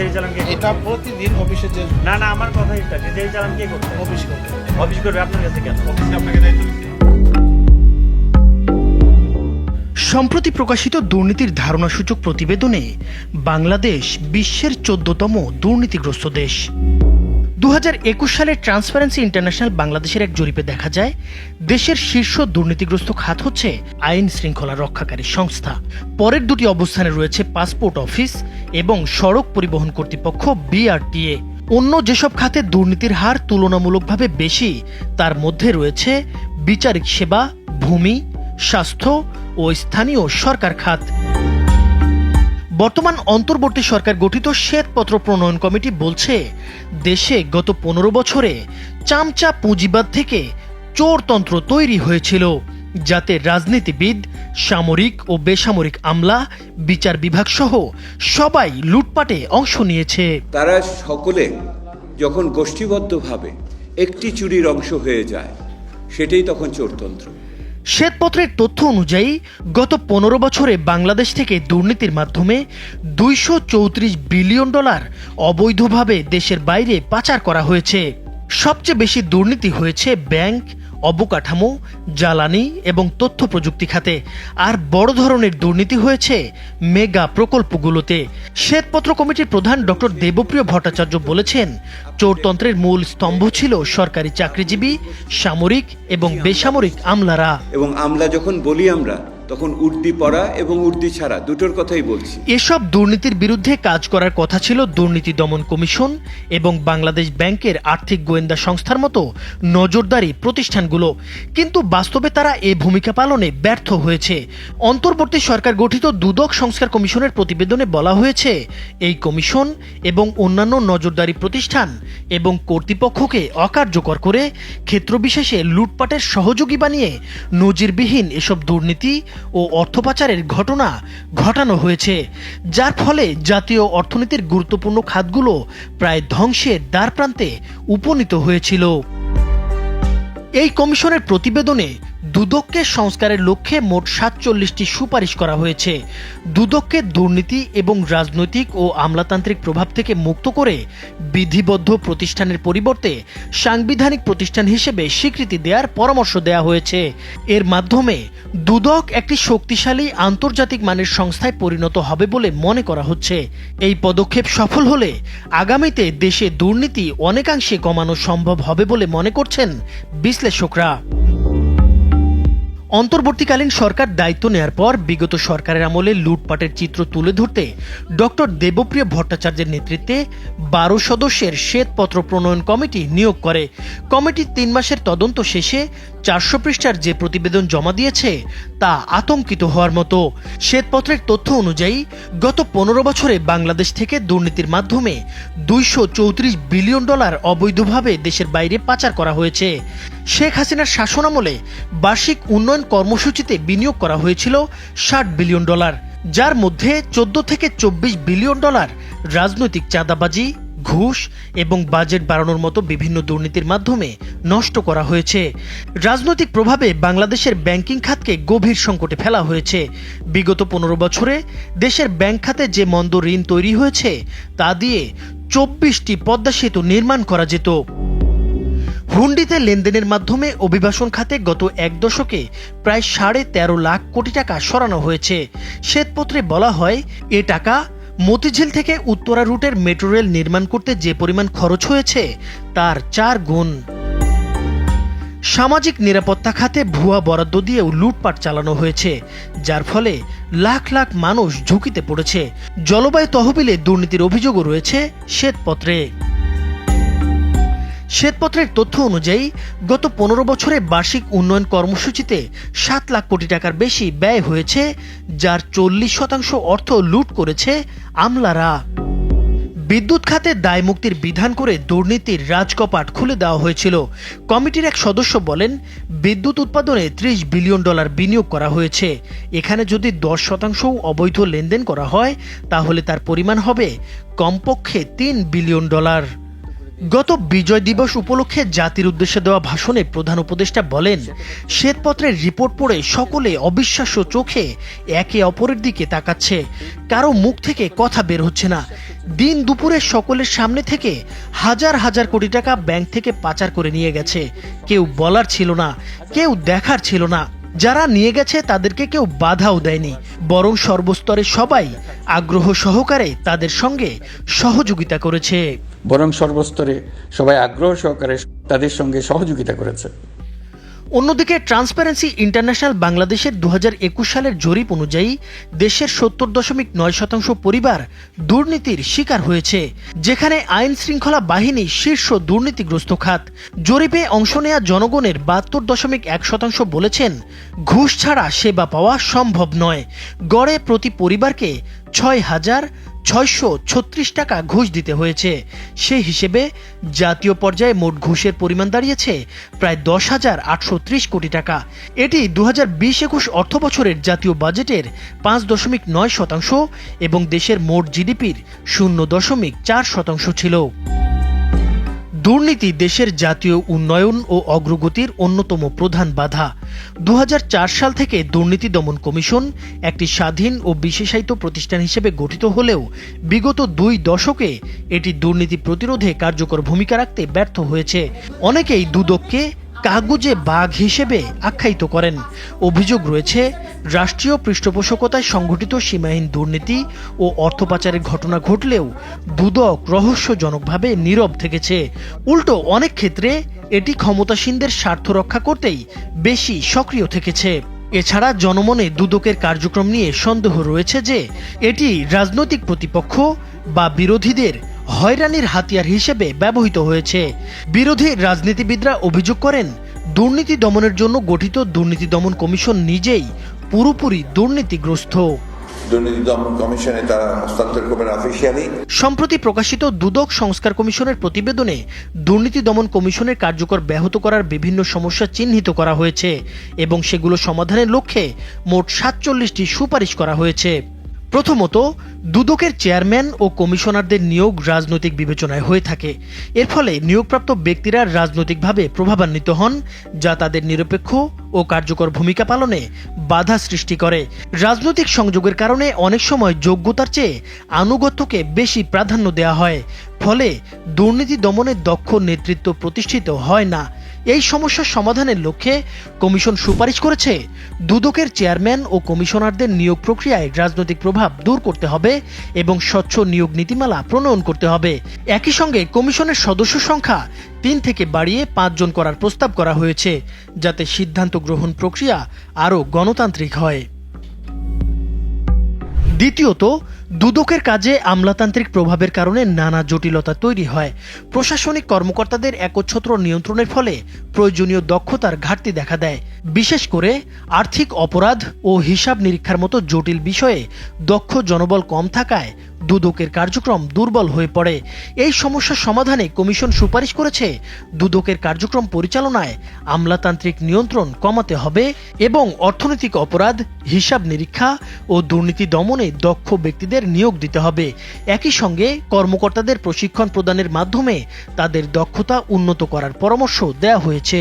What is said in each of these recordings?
অফিসে যে না না আমার কথা এটা নিজেই চালান কে করতে অফিস করতে অফিস করবে আপনার কাছে কেন? অফিসে আপনাকে দায়িত্ব দিচ্ছি সম্প্রতি প্রকাশিত দুর্নীতির ধারণাসূচক প্রতিবেদনে বাংলাদেশ বিশ্বের চোদ্দতম দুর্নীতিগ্রস্ত দেশ। দু হাজার একুশ সালে ট্রান্সপারেন্সি ইন্টারন্যাশনাল বাংলাদেশের এক জরিপে দেখা যায়, দেশের শীর্ষ দুর্নীতিগ্রস্ত খাত হচ্ছে আইন শৃঙ্খলা রক্ষাকারী সংস্থা। পরের দুটি অবস্থানে রয়েছে পাসপোর্ট অফিস এবং সড়ক পরিবহন কর্তৃপক্ষ বিআরটিএ। অন্য যেসব খাতে দুর্নীতির হার তুলনামূলকভাবে বেশি, তার মধ্যে রয়েছে বিচারিক সেবা, ভূমি, স্বাস্থ্য ও স্থানীয় সরকার খাত। বর্তমান অন্তর্বর্তী সরকার গঠিত শ্বেতপত্র প্রণয়ন কমিটি বলছে, দেশে গত পনেরো বছরে চামচা পুঁজিবাদ থেকে চোরতন্ত্র তৈরি হয়েছিল, যাতে রাজনীতিবিদ, সামরিক ও বেসামরিক আমলা, বিচার বিভাগ সহ সবাই লুটপাটে অংশ নিয়েছে। তারা সকলে যখন গোষ্ঠীবদ্ধভাবে একটি চুরির অংশ হয়ে যায়, সেটাই তখন চোরতন্ত্র। শ্বেতপত্রের তথ্য অনুযায়ী, গত পনেরো বছরে বাংলাদেশ থেকে দুর্নীতির মাধ্যমে দুইশো চৌত্রিশ বিলিয়ন ডলার অবৈধভাবে দেশের বাইরে পাচার করা হয়েছে। সবচেয়ে বেশি দুর্নীতি হয়েছে ব্যাংক অবকাঠামো, জ্বালানি এবং তথ্য প্রযুক্তি খাতে। আর বড় ধরনের দুর্নীতি হয়েছে মেগা প্রকল্পগুলোতে। শ্বেতপত্র কমিটির প্রধান ডক্টর দেবপ্রিয় ভট্টাচার্য বলেছেন, চোরতন্ত্রের মূল স্তম্ভ ছিল সরকারি চাকরিজীবী, সামরিক এবং বেসামরিক আমলারা। এবং আমলা যখন বলি আমরা তখন উর্দি পড়া এবং উর্দি ছাড়া দুটোর কথাই বলছি। এসব দুর্নীতির বিরুদ্ধে কাজ করার কথা ছিল দুর্নীতি দমন কমিশন এবং বাংলাদেশ ব্যাংকের আর্থিক গোয়েন্দা সংস্থার মতো নজরদারি প্রতিষ্ঠানগুলো। কিন্তু বাস্তবে তারা এ ভূমিকা পালনে ব্যর্থ হয়েছে। অন্তর্বর্তী সরকার গঠিত দুদক সংস্কার কমিশনের প্রতিবেদনে বলা হয়েছে, এই কমিশন এবং অন্যান্য নজরদারি প্রতিষ্ঠান এবং কর্তৃপক্ষকে অকার্যকর করে ক্ষেত্রবিশেষে লুটপাটের সহযোগী বানিয়ে নজিরবিহীন এসব দুর্নীতি ও অর্থ পাচারের ঘটনা ঘটানো হয়েছে, যার ফলে জাতীয় অর্থনীতির গুরুত্বপূর্ণ খাতগুলো প্রায় ধ্বংসের দ্বারপ্রান্তে উপনীত হয়েছিল। এই কমিশনের প্রতিবেদনে দুদককে সংস্কারের লক্ষ্যে মোট সাতচল্লিশটি সুপারিশ করা হয়েছে। দুদককে দুর্নীতি এবং রাজনৈতিক ও আমলাতান্ত্রিক প্রভাব থেকে মুক্ত করে বিধিবদ্ধ প্রতিষ্ঠানের পরিবর্তে সাংবিধানিক প্রতিষ্ঠান হিসেবে স্বীকৃতি দেওয়ার পরামর্শ দেওয়া হয়েছে। এর মাধ্যমে দুদক একটি শক্তিশালী আন্তর্জাতিক মানের সংস্থায় পরিণত হবে বলে মনে করা হচ্ছে। এই পদক্ষেপ সফল হলে আগামীতে দেশে দুর্নীতি অনেকাংশে কমানো সম্ভব হবে বলে মনে করছেন বিশ্লেষকরা। অন্তর্বর্তীকালীন সরকার দায়িত্ব নেয়ার পর বিগত সরকারের আমলে লুটপাটের চিত্র তুলে ধরতে ডক্টর দেবপ্রিয় ভট্টাচার্যের নেতৃত্বে বারো সদস্যের শ্বেতপত্র প্রণয়ন কমিটি নিয়োগ করে। কমিটির তিন মাসের তদন্ত শেষে চারশো পৃষ্ঠার যে প্রতিবেদন জমা দিয়েছে, তা আতঙ্কিত হওয়ার মতো। শ্বেতপত্রের তথ্য অনুযায়ী, গত পনেরো বছরে বাংলাদেশ থেকে দুর্নীতির মাধ্যমে দুইশো চৌত্রিশ বিলিয়ন ডলার অবৈধভাবে দেশের বাইরে পাচার করা হয়েছে। শেখ হাসিনার শাসনামলে বার্ষিক উন্নয়ন কর্মসূচিতে বিনিয়োগ করা হয়েছিল ষাট বিলিয়ন ডলার, যার মধ্যে চোদ্দ থেকে চব্বিশ বিলিয়ন ডলার রাজনৈতিক চাঁদাবাজি ঘুষ এবং বাজেট বাড়ানোর মতো বিভিন্ন দুর্নীতির মাধ্যমে নষ্ট করা হয়েছে। রাজনৈতিক প্রভাবে বাংলাদেশের ব্যাংকিং খাতকে গভীর সংকটে ফেলা হয়েছে। বিগত পনেরো বছরে দেশের ব্যাংক খাতে যে মন্দ ঋণ তৈরি হয়েছে, তা দিয়ে চব্বিশটি পদ্মা সেতু নির্মাণ করা যেত। হুন্ডিতে লেনদেনের মাধ্যমে অভিবাসন খাতে গত এক দশকে প্রায় সাড়ে তেরো লাখ কোটি টাকা সরানো হয়েছে। শ্বেতপত্রে বলা হয়, এ টাকা মতিঝিল থেকে উত্তরা রুটের মেট্রো রেল নির্মাণ করতে যে পরিমাণ খরচ হয়েছে, তার চার গুণ। সামাজিক নিরাপত্তা খাতে ভুয়া বরাদ্দ দিয়েও লুটপাট চালানো হয়েছে, যার ফলে লাখ লাখ মানুষ ঝুঁকিতে পড়েছে। জলবায়ু তহবিলে দুর্নীতির অভিযোগও রয়েছে, শ্বেতপত্রে। শ্বেতপত্রের তথ্য অনুযায়ী, গত পনেরো বছরে বার্ষিক উন্নয়ন কর্মসূচিতে সাত লাখ কোটি টাকার বেশি ব্যয় হয়েছে, যার চল্লিশ শতাংশ অর্থ লুট করেছে আমলারা। বিদ্যুৎ খাতে দায় মুক্তির বিধান করে দুর্নীতির রাজকপাট খুলে দেওয়া হয়েছিল। কমিটির এক সদস্য বলেন, বিদ্যুৎ উৎপাদনে ত্রিশ বিলিয়ন ডলার বিনিয়োগ করা হয়েছে। এখানে যদি দশ শতাংশও অবৈধ লেনদেন করা হয়, তাহলে তার পরিমাণ হবে কমপক্ষে তিন বিলিয়ন ডলার। গত বিজয় দিবস উপলক্ষে জাতির উদ্দেশ্যে দেওয়া ভাষণে প্রধান উপদেষ্টা বলেন শ্বেতপত্রের রিপোর্ট পড়ে সকলে অবিশ্বাস্য চোখে একে অপরের দিকে তাকাচ্ছে। কারও মুখ থেকে কথা বের হচ্ছে না। দিন দুপুরে সকলের সামনে থেকে হাজার হাজার কোটি টাকা ব্যাংক থেকে পাচার করে নিয়ে গেছে। কেউ বলার ছিল না, কেউ দেখার ছিল না। যারা নিয়ে গেছে তাদেরকে কেউ বাধাও দেয়নি। বরং সর্বস্তরে সবাই আগ্রহ সহকারে তাদের সঙ্গে সহযোগিতা করেছে। বরং সর্বস্তরে সবাই আগ্রহ সহকারে তাদের সঙ্গে সহযোগিতা করেছে। অন্যদিকে ট্রান্সপারেন্সি ইন্টারন্যাশনাল বাংলাদেশের দু সালের জরিপ অনুযায়ী দেশের সত্তর দশমিক নয় শতাংশ পরিবার দুর্নীতির শিকার হয়েছে, যেখানে আইন শৃঙ্খলা বাহিনী শীর্ষ দুর্নীতিগ্রস্ত খাত। জরিপে অংশ নেয়া জনগণের বাহাত্তর দশমিক এক শতাংশ বলেছেন, ঘুষ ছাড়া সেবা পাওয়া সম্ভব নয়। গড়ে প্রতি পরিবারকে ছয় হাজার ছয়শো ছত্রিশ টাকা ঘুষ দিতে হয়েছে। সে হিসেবে জাতীয় পর্যায়ে মোট ঘুষের পরিমাণ দাঁড়িয়েছে প্রায় দশ হাজার আটশো ত্রিশ কোটি টাকা। এটি দু হাজার বিশ একুশ অর্থ বছরের জাতীয় বাজেটের পাঁচ দশমিক নয় শতাংশ এবং দেশের মোট জিডিপির শূন্য দশমিক চার শতাংশ ছিল। দুর্নীতি দেশের জাতীয় উন্নয়ন ও অগ্রগতির অন্যতম প্রধান বাধা। দু হাজার চার সাল থেকে দুর্নীতি দমন কমিশন একটি স্বাধীন ও বিশেষায়িত প্রতিষ্ঠান হিসেবে গঠিত হলেও বিগত দুই দশকে এটি দুর্নীতি প্রতিরোধে কার্যকর ভূমিকা রাখতে ব্যর্থ হয়েছে। অনেকেই দুদককে কাগুজে বাঘ হিসেবে আখ্যায়িত করেন। অভিযোগ রয়েছে, রাষ্ট্রীয় পৃষ্ঠপোষকতায় সংঘটিত সীমাহীন দুর্নীতি ও অর্থ পাচারের ঘটনা ঘটলেও দুদক রহস্যজনকভাবে নীরব থেকেছে। উল্টো অনেক ক্ষেত্রে এটি ক্ষমতাসীনদের স্বার্থ রক্ষা করতেই বেশি সক্রিয় থেকেছে। এছাড়া জনমনে দুদকের কার্যক্রম নিয়ে সন্দেহ রয়েছে যে, এটি রাজনৈতিক প্রতিপক্ষ বা বিরোধীদের হয়রানির হাতিয়ার হিসেবে ব্যবহৃত হয়েছে। বিরোধী রাজনীতিবিদরা অভিযোগ করেন দুর্নীতি দমনের জন্য গঠিত দুর্নীতি দমন কমিশন নিজেই পুরোপুরি দুর্নীতিগ্রস্ত। দুর্নীতি দমন কমিশনে তারা হস্তান্তর করবেন অফিসিয়ালি সম্প্রতি প্রকাশিত দুদক সংস্কার কমিশনের প্রতিবেদনে দুর্নীতি দমন কমিশনের কার্যকর ব্যাহত করার বিভিন্ন সমস্যা চিহ্নিত করা হয়েছে এবং সেগুলো সমাধানের লক্ষ্যে মোট সাতচল্লিশটি সুপারিশ করা হয়েছে। প্রথমত, দুদকের চেয়ারম্যান ও কমিশনারদের নিয়োগ রাজনৈতিক বিবেচনায় হয়ে থাকে। এর ফলে নিয়োগপ্রাপ্ত ব্যক্তিরা রাজনৈতিকভাবে প্রভাবান্বিত হন, যা তাদের নিরপেক্ষ ও কার্যকর ভূমিকা পালনে বাধা সৃষ্টি করে। রাজনৈতিক সংযোগের কারণে অনেক সময় যোগ্যতার চেয়ে আনুগত্যকে বেশি প্রাধান্য দেওয়া হয়, ফলে দুর্নীতি দমনে দক্ষ নেতৃত্ব প্রতিষ্ঠিত হয় না। এই সমস্যার সমাধানের লক্ষ্যে কমিশন সুপারিশ করেছে। দুদকের চেয়ারম্যান ও কমিশনারদের নিয়োগ প্রক্রিয়ায় রাজনৈতিক প্রভাব দূর করতে হবে এবং স্বচ্ছ নিয়োগ নীতিমালা প্রণয়ন করতে হবে। একই সঙ্গে কমিশনের সদস্য সংখ্যা তিন থেকে বাড়িয়ে পাঁচজন করার প্রস্তাব করা হয়েছে, যাতে সিদ্ধান্ত গ্রহণ প্রক্রিয়া আরও গণতান্ত্রিক হয়। দ্বিতীয়ত, দুদকের কাজে আমলাতান্ত্রিক প্রভাবের কারণে নানা জটিলতা তৈরি হয়। প্রশাসনিক কর্মকর্তাদের একচ্ছত্র নিয়ন্ত্রণের ফলে প্রয়োজনীয় দক্ষতার ঘাটতি দেখা দেয়। বিশেষ করে, আর্থিক অপরাধ ও হিসাব নিরীক্ষার মতো জটিল বিষয়ে দক্ষ জনবল কম থাকায় দুদকের কার্যক্রম দুর্বল হয়ে পড়ে। এই সমস্যার সমাধানে কমিশন সুপারিশ করেছে। দুদকের কার্যক্রম পরিচালনায় আমলাতান্ত্রিক নিয়ন্ত্রণ কমাতে হবে এবং অর্থনৈতিক অপরাধ, হিসাব নিরীক্ষা ও দুর্নীতি দমনে দক্ষ ব্যক্তিদের নিয়োগ দিতে হবে। একই সঙ্গে কর্মকর্তাদের প্রশিক্ষণ প্রদানের মাধ্যমে তাদের দক্ষতা উন্নত করার পরামর্শ দেওয়া হয়েছে।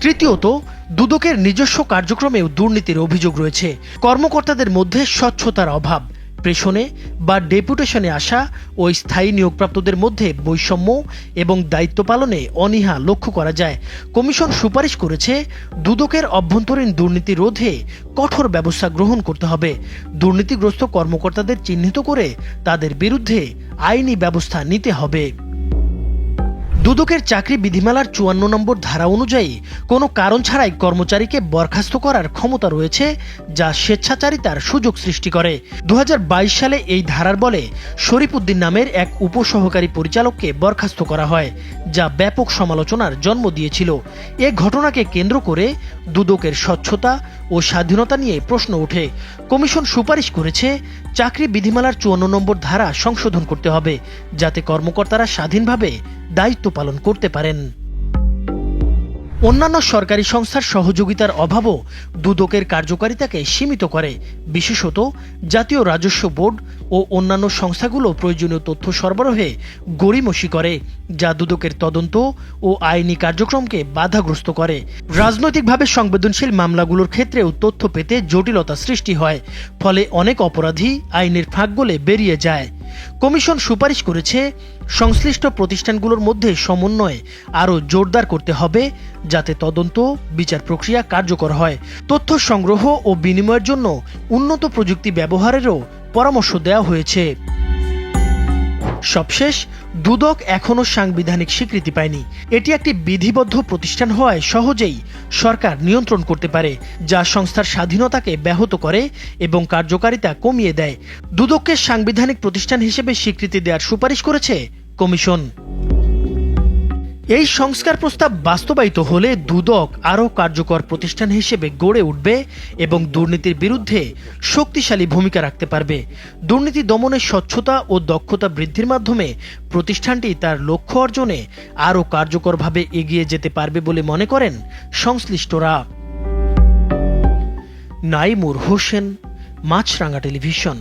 তৃতীয়ত, দুদকের নিজস্ব কার্যক্রমেও দুর্নীতির অভিযোগ রয়েছে। কর্মকর্তাদের মধ্যে স্বচ্ছতার অভাব। প্রেষণে বা ডেপুটেশনে আসা ও স্থায়ী নিয়োগপ্রাপ্তদের মধ্যে বৈষম্য এবং দায়িত্ব পালনে অনীহা লক্ষ্য করা যায়। কমিশন সুপারিশ করেছে, দুদকের অভ্যন্তরীণ দুর্নীতি রোধে কঠোর ব্যবস্থা গ্রহণ করতে হবে। দুর্নীতিগ্রস্ত কর্মকর্তাদের চিহ্নিত করে তাদের বিরুদ্ধে আইনি ব্যবস্থা নিতে হবে। দুদকের চাকরি বিধিমালার চুয়ান্ন নম্বর ধারা অনুযায়ী কোনো কারণ ছাড়াই কর্মচারীকে বরখাস্ত করার ক্ষমতা রয়েছে, যা স্বেচ্ছাচারিতার সুযোগ সৃষ্টি করে। দু হাজার বাইশ সালে এই ধারার বলে শরীফ উদ্দিন নামের এক উপসহকারী পরিচালককে বরখাস্ত করা হয়, যা ব্যাপক সমালোচনার জন্ম দিয়েছিল। এ ঘটনাকে কেন্দ্র করে দুদকের স্বচ্ছতা ও স্বাধীনতা নিয়ে প্রশ্ন ওঠে। কমিশন সুপারিশ করেছে চাকরি বিধিমালার চুয়ান্ন নম্বর ধারা সংশোধন করতে হবে, যাতে কর্মকর্তারা স্বাধীনভাবে দায়িত্ব পালন করতে পারেন। অন্যান্য সরকারি সংস্থার সহযোগিতার অভাবও দুদকের কার্যকারিতাকে সীমিত করে। বিশেষত জাতীয় রাজস্ব বোর্ড ও অন্যান্য সংস্থাগুলো প্রয়োজনীয় তথ্য সরবরাহে গড়িমসি করে, যা দুদকের তদন্ত ও আইনি কার্যক্রমকে বাধাগ্রস্ত করে। রাজনৈতিকভাবে সংবেদনশীল মামলাগুলোর ক্ষেত্রেও তথ্য পেতে জটিলতা সৃষ্টি হয়, ফলে অনেক অপরাধী আইনের ফাঁক গলে বেরিয়ে যায়। কমিশন সুপারিশ করেছে, সংশ্লিষ্ট প্রতিষ্ঠানগুলোর মধ্যে সমন্বয় আরও জোরদার করতে হবে যাতে তদন্ত, বিচার প্রক্রিয়া কার্যকর হয়। তথ্য সংগ্রহ ও বিনিময়ের জন্য উন্নত প্রযুক্তি ব্যবহারেরও পরামর্শ দেওয়া হয়েছে। সবশেষ, দুদক এখনও সাংবিধানিক স্বীকৃতি পায়নি। এটি একটি বিধিবদ্ধ প্রতিষ্ঠান হওয়ায় সহজেই সরকার নিয়ন্ত্রণ করতে পারে, যা সংস্থার স্বাধীনতাকে ব্যাহত করে এবং কার্যকারিতা কমিয়ে দেয়। দুদককে সাংবিধানিক প্রতিষ্ঠান হিসেবে স্বীকৃতি দেওয়ার সুপারিশ করেছে কমিশন। এই সংস্কার প্রস্তাব বাস্তবায়িত হলে দুদক আরও কার্যকর প্রতিষ্ঠান হিসেবে গড়ে উঠবে এবং দুর্নীতির বিরুদ্ধে শক্তিশালী ভূমিকা রাখতে পারবে। দুর্নীতি দমনের স্বচ্ছতা ও দক্ষতা বৃদ্ধির মাধ্যমে প্রতিষ্ঠানটি তার লক্ষ্য অর্জনে আরও কার্যকরভাবে এগিয়ে যেতে পারবে বলে মনে করেন সংশ্লিষ্টরা। নাইমুর হোসেন মাছরাঙ্গা টেলিভিশন।